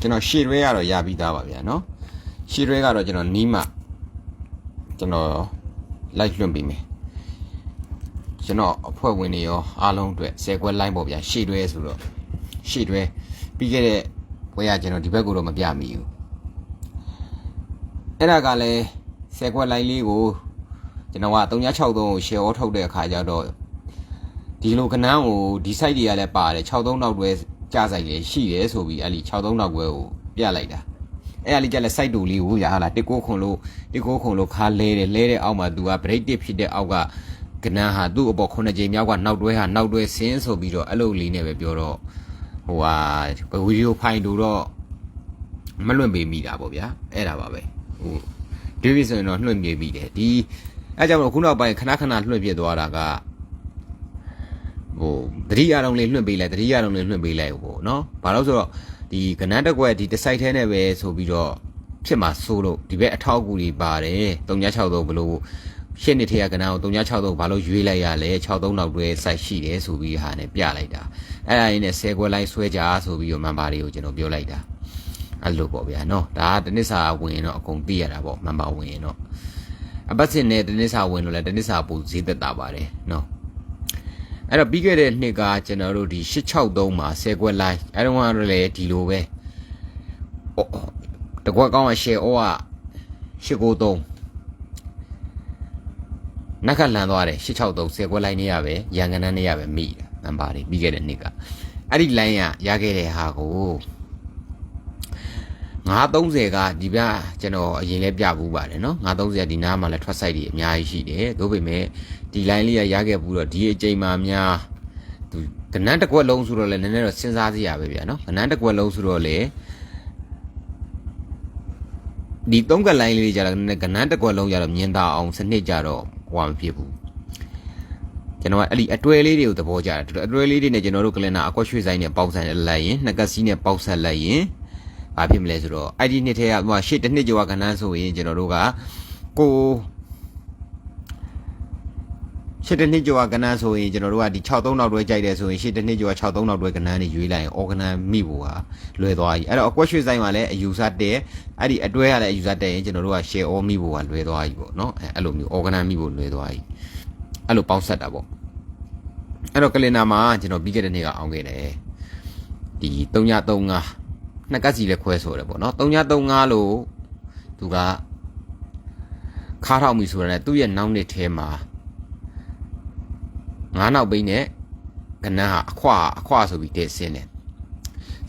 ကျွန်တော်ရှေ့ရွဲကတော့ရပြီးသားပါဗျာနော်ရှေ့ရွဲကတော့ကျွန်တော်နီးမှကျွန်တော် live လွှင့်ပေးမယ်ကျွန်တော်အဖွဲ့ဝင်တွေရောအားလုံးအတွက်ဆယ်ခွက် line ပေါ့ဗျာရှေ့ရွဲဆိုတော့ရှေ့ရွဲပြီးခဲ့တဲ့ဘွဲရကျွန်တော်ဒီဘက်ကတော့မပြမိဘူးအဲ့ဒါကလည်းဆယ်ခွက် line လေးကိုကျွန်တော်က363ကို share အောထုတ်တဲ့အခါကျတော့ဒီလိုကနန်းကိုဒီ site တွေကလည်းပါတယ်63နောက်တွဲ ကြားဆိုင်လေးရှိတယ်ဆိုပြီးအဲ့ဒီ63နောက်တွဲကိုပြလိုက်တာအဲ့ဒါလေးကြက်လက် site တူလေးကိုရဟာလားတစ်ကိုခွန်လို့တစ်ကိုခွန်လို့ခါလဲတယ်လဲတဲ့အောက်မှာ तू က break တစ်ဖြစ်တဲ့အောက်ကကနန်းဟာသူ့အပေါ်9ချိန်မြောက်ကနောက်တွဲဟာနောက်တွဲဆင်းဆိုပြီးတော့အဲ့လိုလေးနဲ့ပဲပြောတော့ဟိုဟာဗီဒီယိုဖိုင်တူတော့မလွင့်ပေးမိတာပေါ့ဗျာအဲ့ဒါပါပဲဟိုဒီဗီဆိုရင်တော့လွှင့်ပြေးမိတယ်ဒီအဲကြောင့်မို့ခုနောက်ပိုင်းခဏခဏလွှင့်ပြသွားတာက ဟိုတတိယအောင်လေးလွှင့်ပေးလိုက်တတိယအောင်လေးလွှင့်ပေးလိုက်ဟိုနော်ဘာလို့ဆိုတော့ဒီကနန်းတက်ကွက်ဒီတစ်ဆိုင်ထဲနဲ့ပဲဆိုပြီးတော့ဖြစ်မှာစိုးလို့ဒီဘက်အထောက်အကူတွေပါတယ်363ဘလို့ရှင်းနေထေရကနန်းကို363ဘာလို့ရွေးလိုက်ရလဲ63နောက်တွဲစိုက်ရှိတယ်ဆိုပြီးဟာနဲ့ပြလိုက်တာအဲ့ဒါရင်းနဲ့10ခွက်လိုက်ဆွဲကြဆိုပြီးတော့မန်ပါတွေကိုကျွန်တော်ပြောလိုက်တာအဲ့လိုပေါ့ဗျာနော်ဒါကတနစ်စာဝင်ရင်တော့အကုန်သိရတာပေါ့မန်ပါဝင်ရင်တော့အပတ်စဉ်နဲ့တနစ်စာဝင်လို့လည်းတနစ်စာပိုဈေးသက်တာပါတယ်နော် အဲ့တော့ပြီးခဲ့တဲ့နှစ်ကကျွန်တော်တို့ဒီ863မှာ10ခွက်လိုက်အဲ့တော့ကတော့လည်းဒီလိုပဲတကွက်ကောင်းက share ဩက893နက်ကလန်သွားတယ်863 10ခွက်လိုက်နေရပဲရန်ကနန်းနေရပဲမိတာနံပါတ်တွေပြီးခဲ့တဲ့နှစ်ကအဲ့ဒီ line ကရခဲ့တဲ့ဟာကို 930ကဒီပြကျွန်တော်အရင်လဲပြဘူးပါတယ်နော်930ဒီနားမှာလဲထွက် site တွေအများကြီးရှိတယ်သို့ပေမဲ့ဒီ line လေးကရခဲ့ဘူးတော့ဒီအချိန်မှာများသူကနန်းတစ်ကွက်လုံးဆိုတော့လဲနည်းနည်းတော့စဉ်းစားစရာပဲဗျာနော်ကနန်းတစ်ကွက်လုံးဆိုတော့လေဒီသုံးကလိုင်းလေးကြတော့ကနန်းတစ်ကွက်လုံးကြတော့မြင်သာအောင်စနစ်ကြတော့ဟိုမဖြစ်ဘူးကျွန်တော်ကအဲ့ဒီအတွဲလေးတွေကိုသဘောကျတယ်အတွဲလေးတွေနဲ့ကျွန်တော်တို့ကလင်နာအကွက်ရွှေဆိုင်နဲ့ပေါက်ဆက်လိုက်ရင်နှစ်ကစီးနဲ့ပေါက်ဆက်လိုက်ရင် ဘာဖြစ်မလဲဆိုတော့ ID နှစ်ထဲကဟိုရှေ့တစ်နှစ်ကျော်ကဏ္ဍဆိုရင်ကျွန်တော်တို့ကကိုရှစ်တနှစ်ကျော်ကဏ္ဍဆိုရင်ကျွန်တော်တို့ကဒီ63နောက်တွဲကြိုက်တယ်ဆိုရင်ရှစ်တနှစ်ကျော်63နောက်တွဲကဏ္ဍနေရွေးလိုက်ရင်အော်ကဏ္ဍမိဖို့ဟာလွယ်သွားပြီအဲ့တော့အကွက်ရွှေဆိုင်မှာလည်းအယူဆတဲ့အဲ့ဒီအတွဲကလည်းအယူဆတဲ့ရင်ကျွန်တော်တို့က share all မိဖို့ဟာလွယ်သွားပြီပေါ့နော်အဲ့လိုမျိုးအော်ကဏ္ဍမိဖို့လွယ်သွားပြီအဲ့လိုပေါင်းဆက်တာပေါ့အဲ့တော့ကလင်နာမှာကျွန်တော်ပြီးခဲ့တဲ့နေ့ကအောင်ခဲ့တယ်ဒီ3935 နှစ်ကစီလည်းခွဲဆိုတယ်ပေါ့နော်3935လို့သူကခါထောက်မိဆိုတဲ့သူ့ရဲ့နောက်နှစ်ထဲမှာငါးနောက်ပိန်းနဲ့ကနန်းဟာအခွအခွဆိုပြီးတဲ့ဆင်းတယ်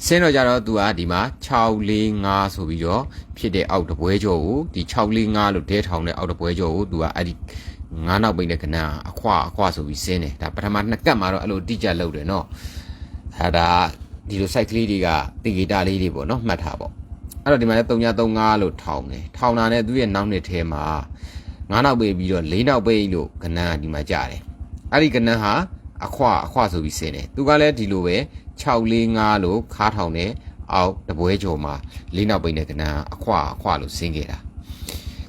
ဆင်းတော့ကြတော့သူကဒီမှာ645ဆိုပြီးတော့ဖြစ်တဲ့အောက်တပွဲကြောကိုဒီ645လို့ဒဲထောင်တဲ့အောက်တပွဲကြောကိုသူကအဲ့ဒီငါးနောက်ပိန်းနဲ့ကနန်းအခွအခွဆိုပြီးဆင်းတယ်ဒါပထမနှစ်ကတ်မှာတော့အဲ့လိုတိကျလုပ်တယ်နော်အဲဒါ ဒီလို site ကလေးတွေကတေဂီတာလေးတွေပေါ့နော်မှတ်ထားပေါ့အဲ့တော့ဒီမှာလည်း335လို့ထောင်တယ်ထောင်တာနဲ့သူ့ရဲ့နောက်နှစ်ထဲမှာငါးနောက်ပိန်းပြီးတော့၄နောက်ပိန်းလို့ကနန်းကဒီမှာကြားတယ်အဲ့ဒီကနန်းဟာအခွအခွဆိုပြီးဆင်းတယ်သူကလည်းဒီလိုပဲ645လို့ခါထောင်တယ်အောက်တပွဲကျော်မှာလေးနောက်ပိတ်တဲ့ကနန်းအခွအခွလို့ဆင်းခဲ့တာ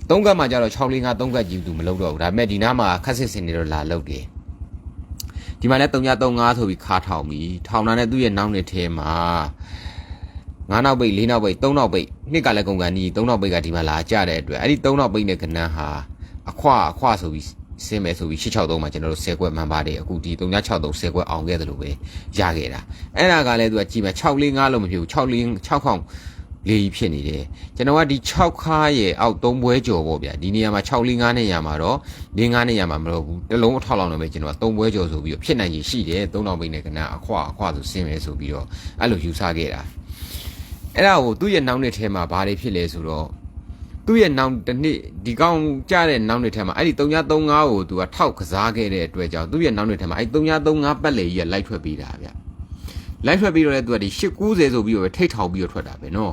သုံးကတ်မှာကျတော့645သုံးကတ်ကြီးသူမလုပ်တော့ဘူးဒါပေမဲ့ဒီနားမှာခက်စစ်စင်နေတော့လာလုပ်တယ် ဒီမှာလည်း335ဆိုပြီးခါထောင်ပြီးထောင်တာနဲ့သူ့ရဲ့နောက်နှစ်ထဲမှာငါးနောက်ပိတ်လေးနောက်ပိတ်သုံးနောက်ပိတ်နှစ်ကလည်းကုန်ကန်ကြီးသုံးနောက်ပိတ်ကဒီမှာလာကြတဲ့အတွက်အဲ့ဒီသုံးနောက်ပိတ်တဲ့ကနန်းဟာအခွအခွဆိုပြီးဆင်းမယ်ဆိုပြီး663မှာကျွန်တော်တို့10ခွက်မှန်ပါတယ်အခုဒီ363 10ခွက်အောင်ခဲ့တယ်လို့ပဲရခဲ့တာအဲ့ဒါကလည်းသူကကြည့်မယ်645လို့မဖြစ်ဘူး646ခေါင် လေးဖြစ်နေတယ်ကျွန်တော်ကဒီ6ခါရဲ့အောက်3ပွဲကျော်ပေါ့ဗျာဒီနေရာမှာ645နဲ့ရမှာတော့55နဲ့ရမှာမဟုတ်ဘူးတလုံးအထောက်လောက်နဲ့ပဲကျွန်တော်က3ပွဲကျော်ဆိုပြီးတော့ဖြစ်နိုင်ရရှိတယ်3000ပိတ်နဲ့ကနအခွအခွဆိုဆင်းမယ်ဆိုပြီးတော့အဲ့လိုယူဆခဲ့တာအဲ့ဒါကိုသူ့ရဲ့နောက်နှစ်ထဲမှာဘာတွေဖြစ်လဲဆိုတော့သူ့ရဲ့နောက်တစ်နှစ်ဒီကောင်ကြတဲ့နောက်နှစ်ထဲမှာအဲ့ဒီ335ကိုသူကထောက်ကစားခဲ့တဲ့အတွက်ကြောင့်သူ့ရဲ့နောက်နှစ်ထဲမှာအဲ့335ပတ်လေကြီးကလိုက်ထွက်ပြီးတာဗျလိုက်ထွက်ပြီးတော့လည်းသူကဒီ890ဆိုပြီးတော့ထိတ်ထောင်ပြီးတော့ထွက်တာပဲနော်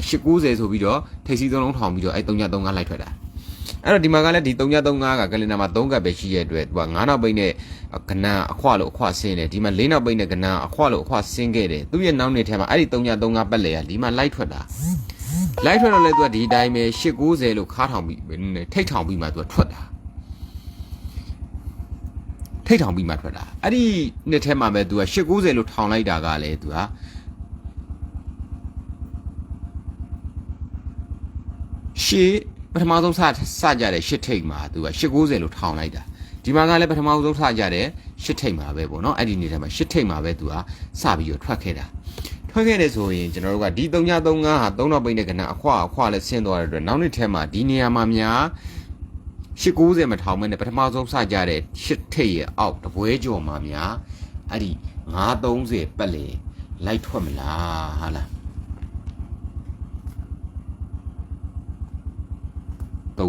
890ဆိုပြီးတော့ထိတ်စီသုံးလုံးထောင်ပြီးတော့အဲ့335လိုက်ထွက်တာအဲ့တော့ဒီမှာကလည်းဒီ335ကကလင်နာမှာ3ကပ်ပဲရှိရဲ့အတွက်သူက9နောက်ပိတ်နဲ့ကနန်းအခွလို့အခွဆင်းတယ်ဒီမှာ4နောက်ပိတ်နဲ့ကနန်းအခွလို့အခွဆင်းခဲ့တယ်သူ့ရဲ့နောက်နှစ်ထဲမှာအဲ့ဒီ335ပတ်လေကဒီမှာလိုက်ထွက်တာလိုက်ထွက်တော့လဲသူကဒီအတိုင်းပဲ890လို့ခါထောင်ပြီးထိတ်ထောင်ပြီးမှသူကထွက်တာထိတ်ထောင်ပြီးမှထွက်တာအဲ့ဒီနှစ်ထဲမှာပဲသူက890လို့ထောင်လိုက်တာကလည်းသူက ရှေ့ပထမဆုံးစစကြတဲ့ရှစ်ထိတ်မှာသူက890လို့ထောင်လိုက်တာဒီမှာကလည်းပထမဆုံးစကြတဲ့ရှစ်ထိတ်မှာပဲပေါ့နော်အဲ့ဒီနေ့ထဲမှာရှစ်ထိတ်မှာပဲသူကစပြီးတော့ထွက်ခဲ့တာထွက်ခဲ့တယ်ဆိုရင်ကျွန်တော်တို့ကဒီ335ဟာ3000ပိတ်တဲ့ကဏ္ဍအခွအခွလည်းဆင်းသွားတဲ့အတွက်နောက်နေ့ထဲမှာဒီနေရာမှာများ890မထောင်မဲနဲ့ပထမဆုံးစကြတဲ့ရှစ်ထိတ်ရဲ့အောက်တပွဲကြော်မှာများအဲ့ဒီ930ပတ်လေလိုက်ထွက်မလားဟာလား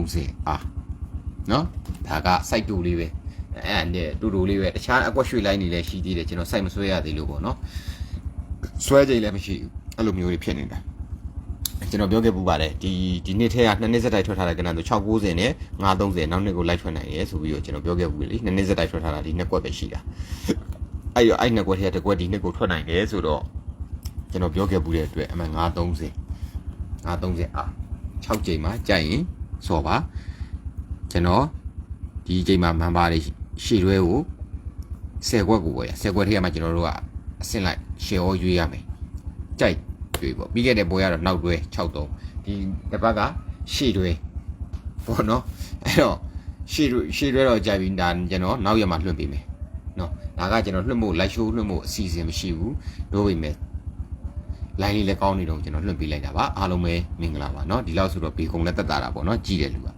30အာနော်ဒါက site တူလေးပဲအဲ့အဲ့နဲ့တူတူလေးပဲတခြားအကွက်ရွှေလိုက်နေလဲရှိသေးတယ်ကျွန်တော် site မဆွဲရသေးလို့ပေါ့နော်ဆွဲကြိမ်လည်းမရှိဘူးအဲ့လိုမျိုးတွေဖြစ်နေတာကျွန်တော်ပြောခဲ့ပူပါတယ်ဒီဒီနှစ်ထဲကနှစ်နှစ်စက်တိုက်ထွက်ထားတဲ့ကဏ္ဍဆို690နဲ့930နောက်နှစ်ကိုလိုက်ထွက်နိုင်ရဲဆိုပြီးတော့ကျွန်တော်ပြောခဲ့ပူလေနှစ်နှစ်စက်တိုက်ထွက်ထားတာဒီနှစ်ကွက်ပဲရှိတာအဲ့ရအဲ့နှစ်ကွက်ထဲကတစ်ကွက်ဒီနှစ်ကိုထွက်နိုင်တယ်ဆိုတော့ကျွန်တော်ပြောခဲ့ပူတဲ့အတွက်အမှန်930 930အာ6ကြိမ်မှာကြိုက်ရင် စော်ပါကျွန်တော်ဒီကြိမ်မှာမန်ပါတွေရှေ့တွဲကို10ခွက်ကိုပေါ့ရ10ခွက်ထဲမှာကျွန်တော်တို့ကအဆင့်လိုက်ရှယ်ဩရွေးရမယ်ကြိုက်ရွေးပေါ့ပြီးခဲ့တဲ့ပွဲကတော့နောက်တွဲ63ဒီတစ်ပတ်ကရှေ့တွဲပေါ့နော်အဲ့တော့ရှေ့တွဲရှေ့တွဲတော့ကြိုက်ပြီးဒါကျွန်တော်နောက်ရက်မှာလွှင့်ပေးမယ်နော်ဒါကကျွန်တော်လွှင့်ဖို့ live show လွှင့်ဖို့အစီအစဉ်မရှိဘူးတို့ပေမဲ့ line လေးလည်းကောင်းနေတော့ကျွန်တော်လွှင့်ပေးလိုက်တာပါအားလုံးပဲမင်္ဂလာပါเนาะဒီလောက်ဆိုတော့ဘေကုံလည်းတက်တာတာပေါ့เนาะကြည်တယ်လူက